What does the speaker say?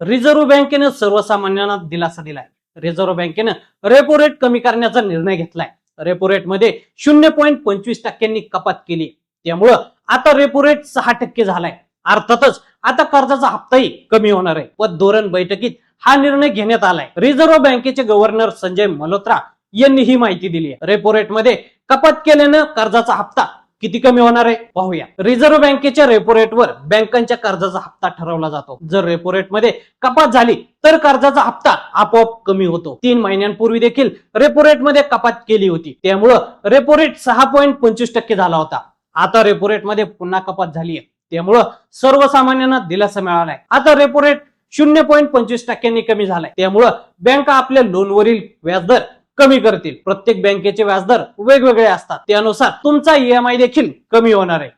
Reserve बँकेनं सर्वसामान्यांना दिलासा दिलाय. रिझर्व्ह बँकेनं रेपो रेट कमी करण्याचा निर्णय घेतलाय. रेपो रेटमध्ये शून्य पॉईंट पंचवीस टक्क्यांनी कपात केली. त्यामुळं आता रेपो रेट सहा टक्के झालाय. अर्थातच आता कर्जाचा हप्ताही कमी होणार आहे. व धोरण बैठकीत हा निर्णय घेण्यात आलाय. रिझर्व्ह बँकेचे गव्हर्नर संजय मल्होत्रा यांनी ही माहिती दिली आहे. रेपो रेटमध्ये कपात केल्यानं कर्जाचा हप्ता किती कमी होणार आहे? पाहूया. रिझर्व्ह बँकेच्या रेपो रेटवर बँकांच्या कर्जाचा हप्ता ठरवला जातो. जर रेपो रेटमध्ये कपात झाली तर कर्जाचा हप्ता आपोआप कमी होतो. तीन महिन्यांपूर्वी देखील रेपो रेटमध्ये कपात केली होती. त्यामुळं रेपो रेट सहा पॉईंट पंचवीस टक्के झाला होता. आता रेपो रेटमध्ये पुन्हा कपात झाली आहे त्यामुळं सर्वसामान्यांना दिलासा मिळालाय. आता रेपो रेट शून्य पॉईंट पंचवीस टक्क्यांनी कमी झालाय. त्यामुळं बँका आपल्या लोनवरील व्याजदर कमी करतील. प्रत्येक बँकेचे व्याजदर वेगवेगळे असतात. त्यानुसार तुमचा ईएमआय देखील कमी होणार आहे.